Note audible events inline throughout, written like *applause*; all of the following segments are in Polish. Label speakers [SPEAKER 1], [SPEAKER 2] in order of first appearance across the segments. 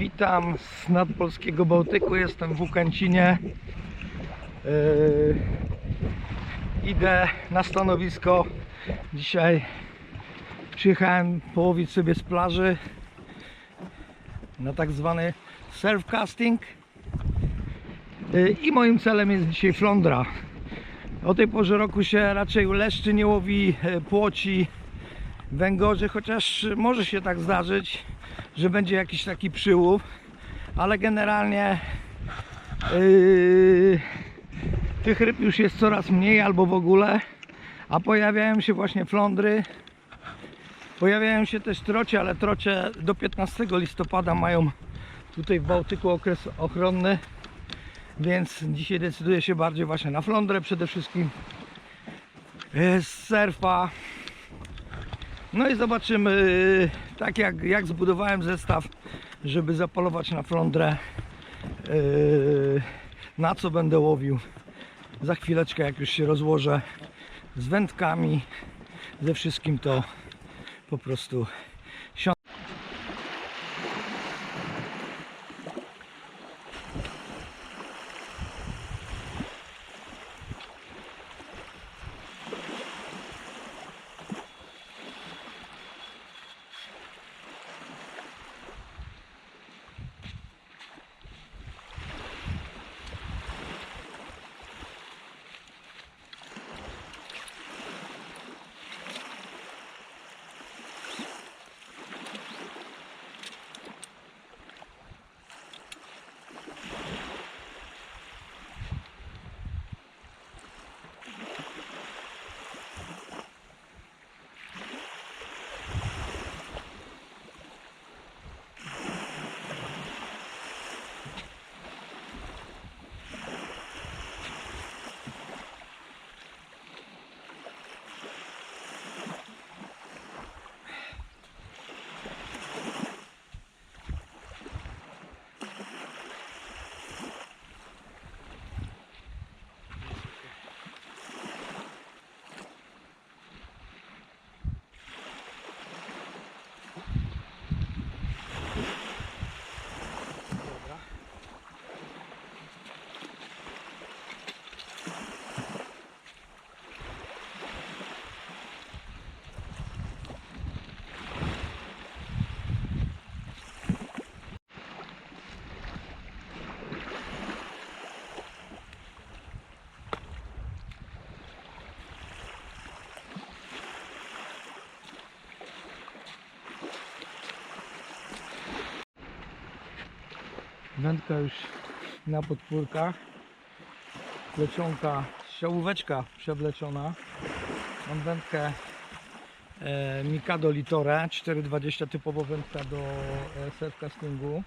[SPEAKER 1] Witam z nadpolskiego Bałtyku, jestem w Łukęcinie. Yy, idę na stanowisko. Dzisiaj przyjechałem połowić sobie z plaży na tak zwany surf casting. Yy, I moim celem jest dzisiaj flądra. O tej porze roku się raczej leszczy nie łowi, yy, płoci, węgorzy, chociaż może się tak zdarzyć, że będzie jakiś taki przyłów, ale generalnie yy, tych ryb już jest coraz mniej albo w ogóle, a pojawiają się właśnie flądry. Pojawiają się też trocie, ale trocie do 15 listopada mają tutaj w Bałtyku okres ochronny, więc dzisiaj decyduję się bardziej właśnie na flądrę przede wszystkim. Yy, surfa, no i zobaczymy, tak jak, jak zbudowałem zestaw, żeby zapolować na flądrę, yy, na co będę łowił. Za chwileczkę, jak już się rozłożę z wędkami, ze wszystkim, to po prostu Wędka już na podpórkach. Plecionka, strzałóweczka przewleczona. Mam wędkę e, Mikado Litore 420 typowo wędka do e, surfcastingu.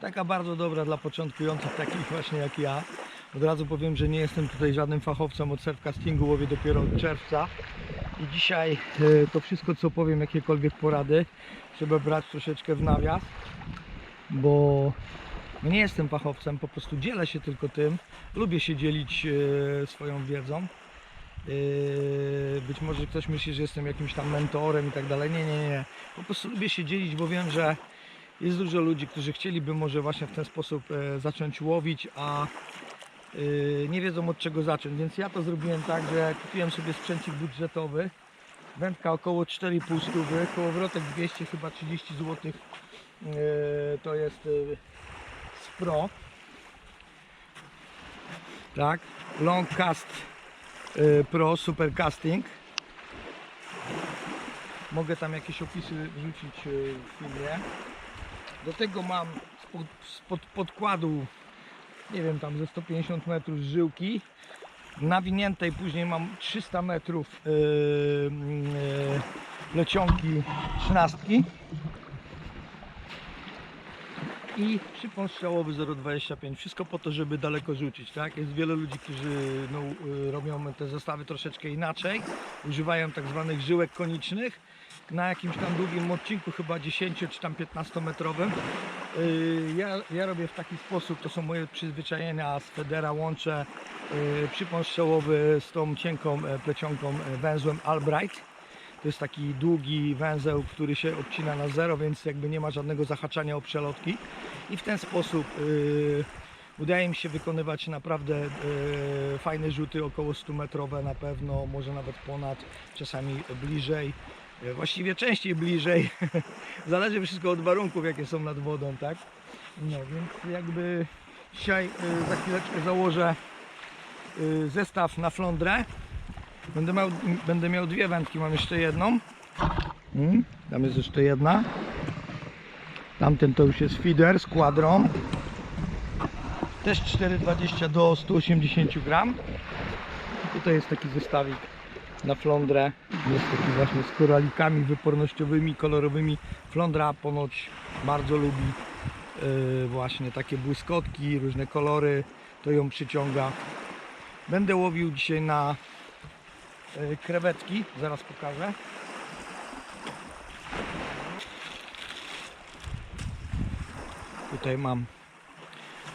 [SPEAKER 1] Taka bardzo dobra dla początkujących, takich właśnie jak ja. Od razu powiem, że nie jestem tutaj żadnym fachowcem od surfcastingu, łowię dopiero od czerwca. I dzisiaj e, to wszystko co powiem, jakiekolwiek porady, trzeba brać troszeczkę w nawias, bo nie jestem fachowcem, po prostu dzielę się tylko tym. Lubię się dzielić e, swoją wiedzą. E, być może ktoś myśli, że jestem jakimś tam mentorem i tak dalej. Nie, nie, nie. Po prostu lubię się dzielić, bo wiem, że jest dużo ludzi, którzy chcieliby może właśnie w ten sposób e, zacząć łowić, a nie wiedzą od czego zacząć. Więc ja to zrobiłem tak, że kupiłem sobie sprzęcik budżetowy. Wędka około 4,5 stówy, kołowrotek 200 chyba 30 zł. To jest Pro. Tak, Long Cast y, Pro Super Casting. Mogę tam jakieś opisy wrzucić y, w filmie. Do tego mam spod, spod podkładu, nie wiem, tam ze 150 metrów żyłki nawiniętej, później mam 300 metrów yy, plecionki trzynastki i przypon strzałowy 0,25. Wszystko po to, żeby daleko rzucić, tak? Jest wiele ludzi, którzy no, y, robią te zestawy troszeczkę inaczej. Używają tak zwanych żyłek konicznych na jakimś tam długim odcinku, chyba 10 czy tam 15 metrowym. Y, Ja, ja robię w taki sposób, to są moje przyzwyczajenia z Federa, łączę y, przypon strzałowy z tą cienką e, plecionką e, węzłem Albright To jest taki długi węzeł, który się odcina na zero, więc jakby nie ma żadnego zahaczania o przelotki. I w ten sposób yy, udaje mi się wykonywać naprawdę yy, fajne rzuty, około 100 metrowe na pewno, może nawet ponad, czasami bliżej. Yy, Właściwie częściej bliżej. *laughs* Zależy wszystko od warunków, jakie są nad wodą, tak? No więc jakby dzisiaj yy, za chwileczkę założę yy, zestaw na flądrę. Będę miał, będę miał dwie wędki, mam jeszcze jedną. Mm, tam jest jeszcze jedna. Tamten to już jest feeder z kwadrą. Też 4,20 do 180 gram. Tutaj jest taki zestawik na flądrę. Jest taki właśnie z koralikami wypornościowymi, kolorowymi. Flądra ponoć bardzo lubi yy, właśnie takie błyskotki, różne kolory. To ją przyciąga. Będę łowił dzisiaj na krewetki. Zaraz pokażę. Tutaj mam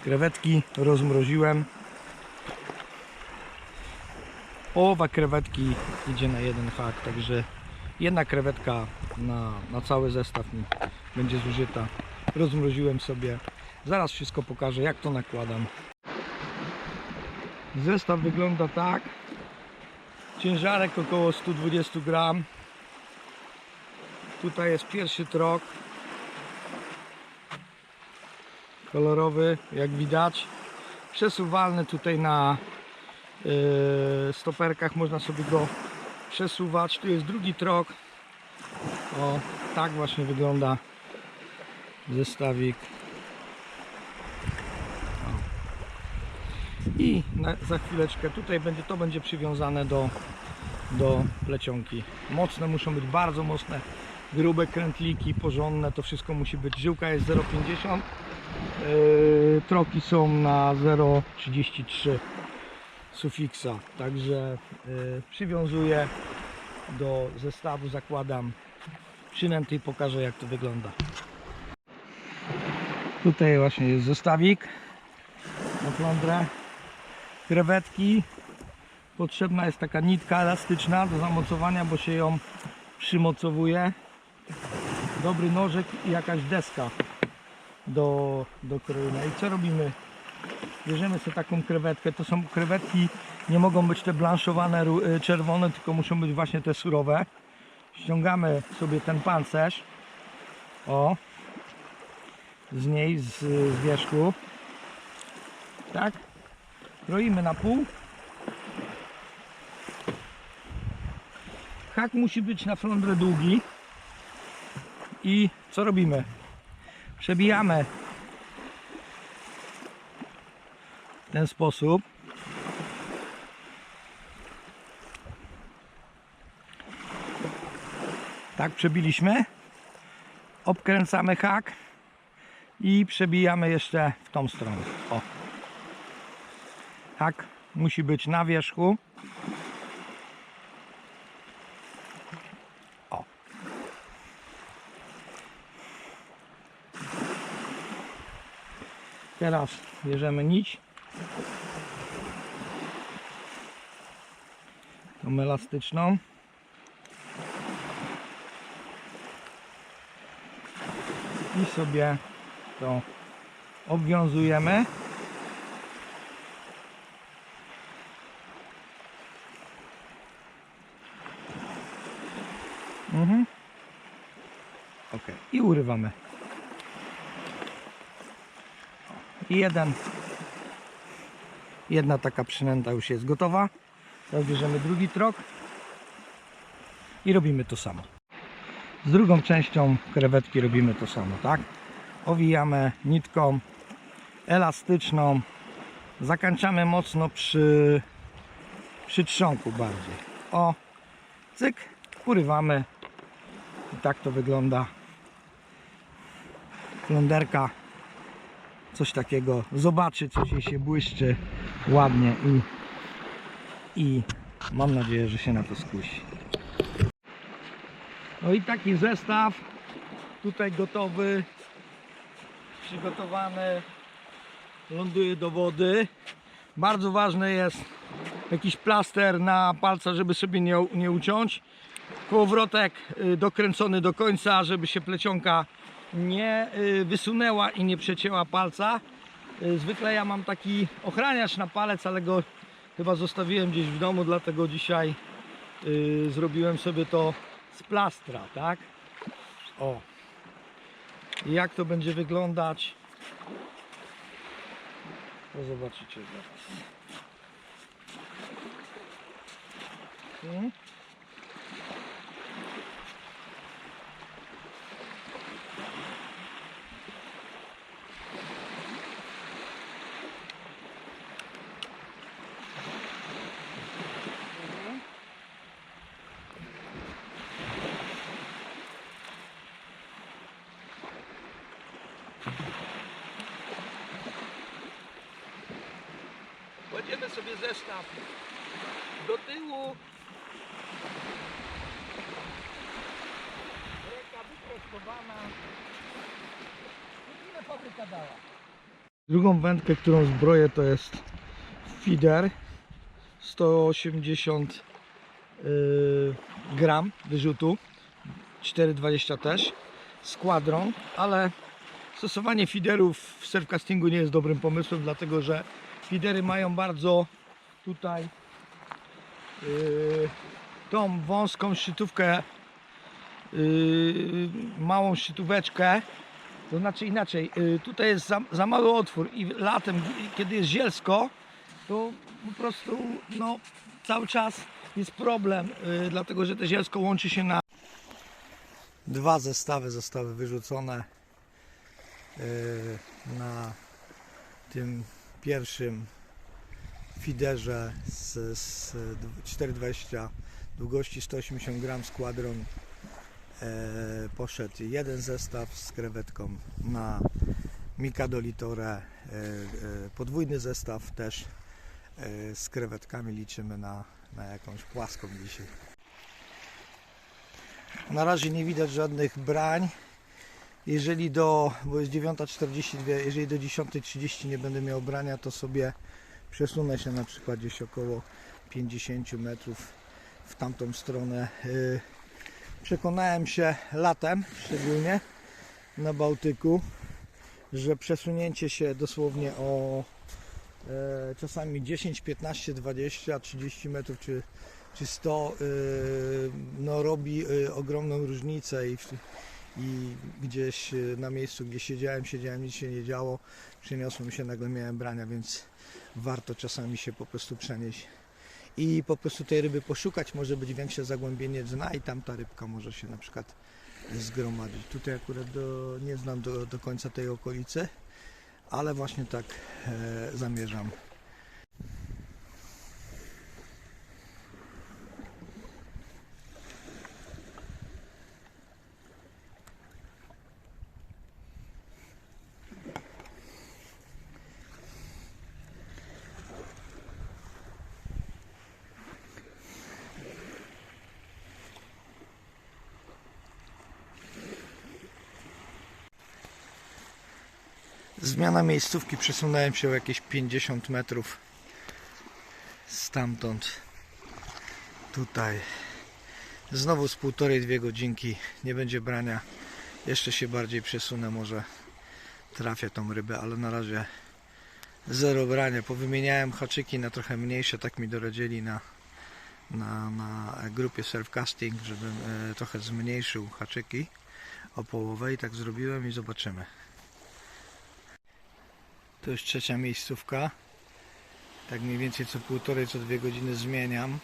[SPEAKER 1] krewetki, rozmroziłem. Połowa krewetki idzie na jeden hak, także jedna krewetka na, na cały zestaw mi będzie zużyta. Rozmroziłem sobie. Zaraz wszystko pokażę, jak to nakładam. Zestaw wygląda tak. Ciężarek około 120 gram. Tutaj jest pierwszy trok. kolorowy, jak widać. Przesuwalny tutaj na yy, stoperkach, można sobie go przesuwać. Tu jest drugi trok. O, tak właśnie wygląda zestawik. I na, za chwileczkę tutaj będzie to będzie przywiązane do, do plecionki. Mocne muszą być, bardzo mocne, grube krętliki, porządne, to wszystko musi być. Żyłka jest 0,50 Yy, troki są na 0,33 sufiksa. Także yy, przywiązuję do zestawu zakładam przynęty i pokażę jak to wygląda. Tutaj właśnie jest zestawik na flądrę krewetki potrzebna jest taka nitka elastyczna do zamocowania bo się ją przymocowuje dobry nożek i jakaś deska do, do krojenia. I co robimy? Bierzemy sobie taką krewetkę. To są krewetki, nie mogą być te blanszowane y, czerwone, tylko muszą być właśnie te surowe. Ściągamy sobie ten pancerz. O. Z niej, z, z wierzchu. Tak. Kroimy na pół. Hak musi być na flądrę długi. I co robimy? przebijamy w ten sposób tak przebiliśmy obkręcamy hak i przebijamy jeszcze w tą stronę o hak musi być na wierzchu o Teraz bierzemy nić. Tą elastyczną. I sobie to obwiązujemy. I urywamy. Jeden. Jedna taka przynęta już jest gotowa. Teraz bierzemy drugi trok i robimy to samo. Z drugą częścią krewetki robimy to samo, tak? Owijamy nitką elastyczną. Zakończamy mocno przy, przy trzonku bardziej. O, cyk, urywamy. I tak to wygląda. Fląderka coś takiego zobaczy, coś jej się błyszczy ładnie i, i mam nadzieję, że się na to skusi. No i taki zestaw tutaj gotowy, przygotowany, ląduje do wody. Bardzo ważny jest jakiś plaster na palca, żeby sobie nie, nie uciąć. kołowrotek y, dokręcony do końca, żeby się plecionka nie y, wysunęła i nie przecięła palca. Y, Zwykle ja mam taki ochraniacz na palec, ale go chyba zostawiłem gdzieś w domu, dlatego dzisiaj y, zrobiłem sobie to z plastra, tak? O. Jak to będzie wyglądać? To zobaczycie zaraz. Hmm? Kładziemy sobie zestaw do tyłu. Ręka Ile fabryka dała? Drugą wędkę, którą zbroję to jest feeder 180 yy, gram wyrzutu 4,20 też składrą, ale stosowanie feederów w surfcastingu nie jest dobrym pomysłem, dlatego że feedery mają bardzo tutaj yy, tą wąską szczytówkę, małą szczytóweczkę. To znaczy inaczej, yy, tutaj jest za, za mały otwór i latem, kiedy jest zielsko, to po prostu no, cały czas jest problem, yy, dlatego że to zielsko łączy się na. Dwa zestawy zostały wyrzucone na tym pierwszym fiderze z, z 4,20 długości 180 gram e, poszedł jeden zestaw z krewetką na Mikado Litorę e, e, podwójny zestaw też e, z krewetkami. Liczymy na, na jakąś płaską dzisiaj. Na razie nie widać żadnych brań. Jeżeli do, bo jest 9.42, jeżeli do 10.30 nie będę miał brania, to sobie przesunę się na przykład gdzieś około 50 metrów w tamtą stronę. Przekonałem się latem, szczególnie na Bałtyku, że przesunięcie się dosłownie o e, czasami 10, 15, 20, 30 metrów czy, czy 100 yy, no, robi yy, ogromną różnicę i, i gdzieś y, na miejscu, gdzie siedziałem, siedziałem, nic się nie działo, przeniosłem się, nagle miałem brania, więc warto czasami się po prostu przenieść i po prostu tej ryby poszukać, może być większe zagłębienie dna i tam ta rybka może się na przykład zgromadzić. Tutaj akurat do, nie znam do, do końca tej okolicy, ale właśnie tak e, zamierzam. Zmiana miejscówki, przesunąłem się o jakieś 50 metrów stamtąd. Tutaj. Znowu z półtorej, dwie godzinki. Nie będzie brania. Jeszcze się bardziej przesunę, może trafię tą rybę, ale na razie zero brania. Powymieniałem haczyki na trochę mniejsze, tak mi doradzili na, na, na grupie surfcasting, żebym e, trochę zmniejszył haczyki o połowę i tak zrobiłem i zobaczymy. To już trzecia miejscówka. Tak mniej więcej co półtorej, co dwie godziny zmieniam.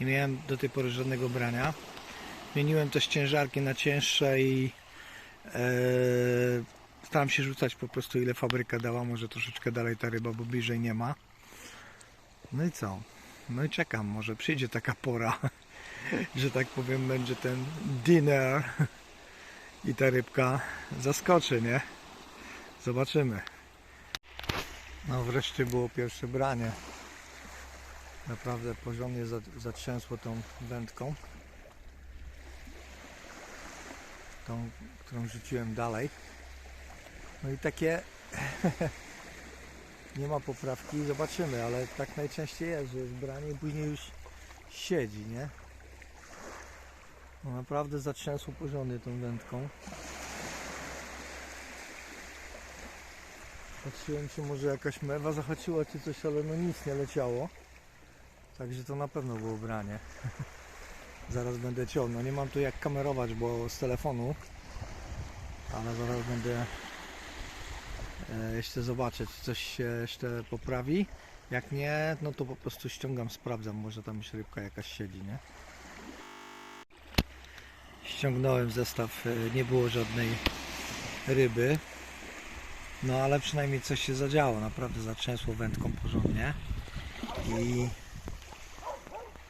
[SPEAKER 1] Nie miałem do tej pory żadnego brania. Zmieniłem też ciężarki na cięższe i e, staram się rzucać po prostu ile fabryka dała. Może troszeczkę dalej ta ryba, bo bliżej nie ma. No i co? No i czekam, może przyjdzie taka pora, *laughs* że tak powiem, będzie ten dinner i ta rybka zaskoczy, nie? Zobaczymy. No wreszcie było pierwsze branie. Naprawdę porządnie za- zatrzęsło tą wędką. Tą, którą rzuciłem dalej. No i takie *laughs* nie ma poprawki, zobaczymy, ale tak najczęściej jest, że jest branie i później już siedzi, nie? No naprawdę zatrzęsło porządnie tą wędką. Patrzyłem czy może jakaś mewa zahaczyła czy coś, ale no nic nie leciało. Także to na pewno było branie. *laughs* zaraz będę ciągnął. Nie mam tu jak kamerować, bo z telefonu. Ale zaraz będę e, jeszcze zobaczyć, czy coś się jeszcze poprawi. Jak nie, no to po prostu ściągam, sprawdzam, może tam już rybka jakaś siedzi, nie? Ściągnąłem zestaw, e, nie było żadnej ryby. No ale przynajmniej coś się zadziało, naprawdę zatrzęsło wędką porządnie. I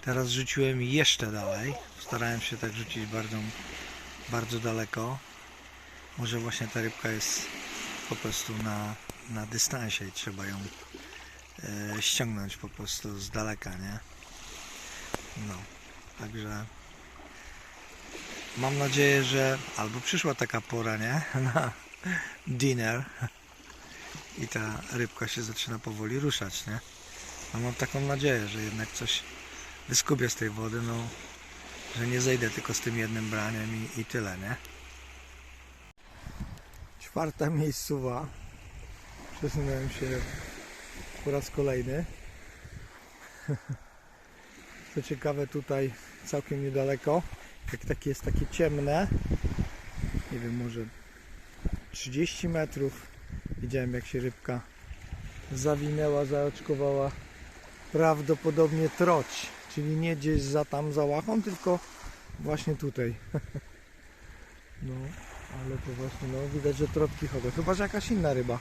[SPEAKER 1] teraz rzuciłem jeszcze dalej. Starałem się tak rzucić bardzo, bardzo daleko. Może właśnie ta rybka jest po prostu na, na dystansie i trzeba ją e, ściągnąć po prostu z daleka, nie? No, także mam nadzieję, że albo przyszła taka pora, nie? *laughs* Na dinner i ta rybka się zaczyna powoli ruszać, nie? No mam taką nadzieję, że jednak coś wyskubię z tej wody, no że nie zejdę tylko z tym jednym braniem i, i tyle, nie? Czwarta miejscowa. Przesunąłem się po raz kolejny. *laughs* Co ciekawe tutaj całkiem niedaleko, jak takie jest takie ciemne, nie wiem, może 30 metrów widziałem jak się rybka zawinęła, zaoczkowała prawdopodobnie troć, czyli nie gdzieś za tam za łachą, tylko właśnie tutaj. *laughs* No, ale to właśnie, no widać, że trotki chodzą. Chyba, że jakaś inna ryba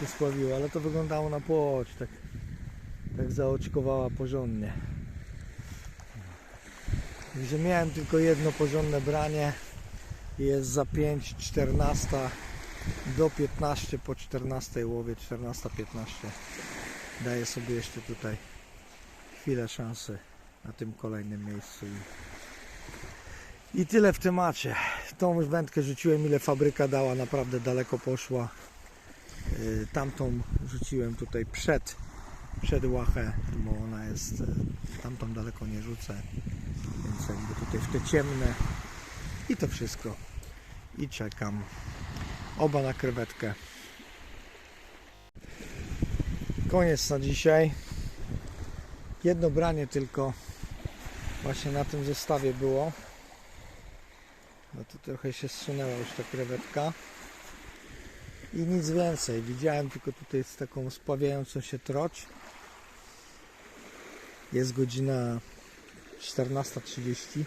[SPEAKER 1] się spławiła, ale to wyglądało na płoć, tak, tak zaoczkowała porządnie. Także miałem tylko jedno porządne branie. Jest za 5, 14 do 15 po 14 łowie 14-15 daję sobie jeszcze tutaj chwilę szansy na tym kolejnym miejscu. I, i tyle w temacie. Tą wędkę rzuciłem ile fabryka dała. Naprawdę daleko poszła. Yy, tamtą rzuciłem tutaj przed przed łachę bo ona jest yy, tamtą daleko nie rzucę. Więc jakby tutaj w te ciemne. I to wszystko. I czekam oba na krewetkę. Koniec na dzisiaj. Jedno branie tylko właśnie na tym zestawie było. No to trochę się zsunęła już ta krewetka. I nic więcej. Widziałem tylko tutaj z taką spławiającą się troć. Jest godzina 14.30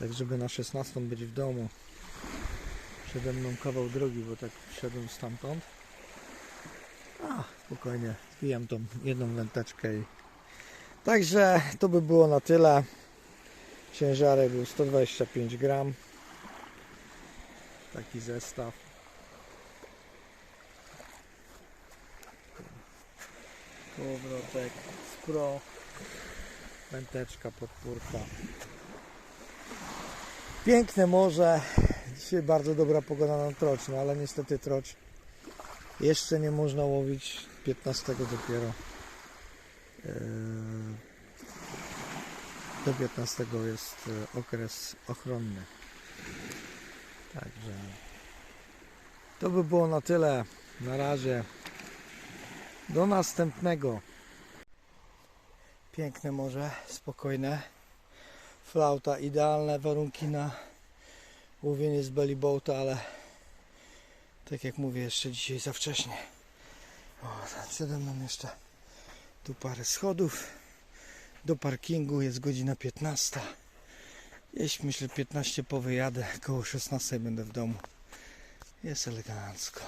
[SPEAKER 1] tak żeby na 16 być w domu przede mną kawał drogi, bo tak wszedłem stamtąd. A spokojnie zbijam tą jedną wędeczkę i... także to by było na tyle. Ciężarek był 125 gram. Taki zestaw. Kołowrotek spro wędeczka podpórka. Piękne morze dzisiaj bardzo dobra pogoda na trocz no ale niestety trocz jeszcze nie można łowić 15 dopiero Eee, do 15 jest e, okres ochronny. Także to by było na tyle. Na razie. Do następnego. Piękne morze spokojne. Flauta idealne warunki na łowienie z bellyboata ale tak jak mówię jeszcze dzisiaj za wcześnie. O, przede mną jeszcze tu parę schodów. Do parkingu jest godzina 15 jeśli myślę 15 po wyjadę koło 16 będę w domu. Jest elegancko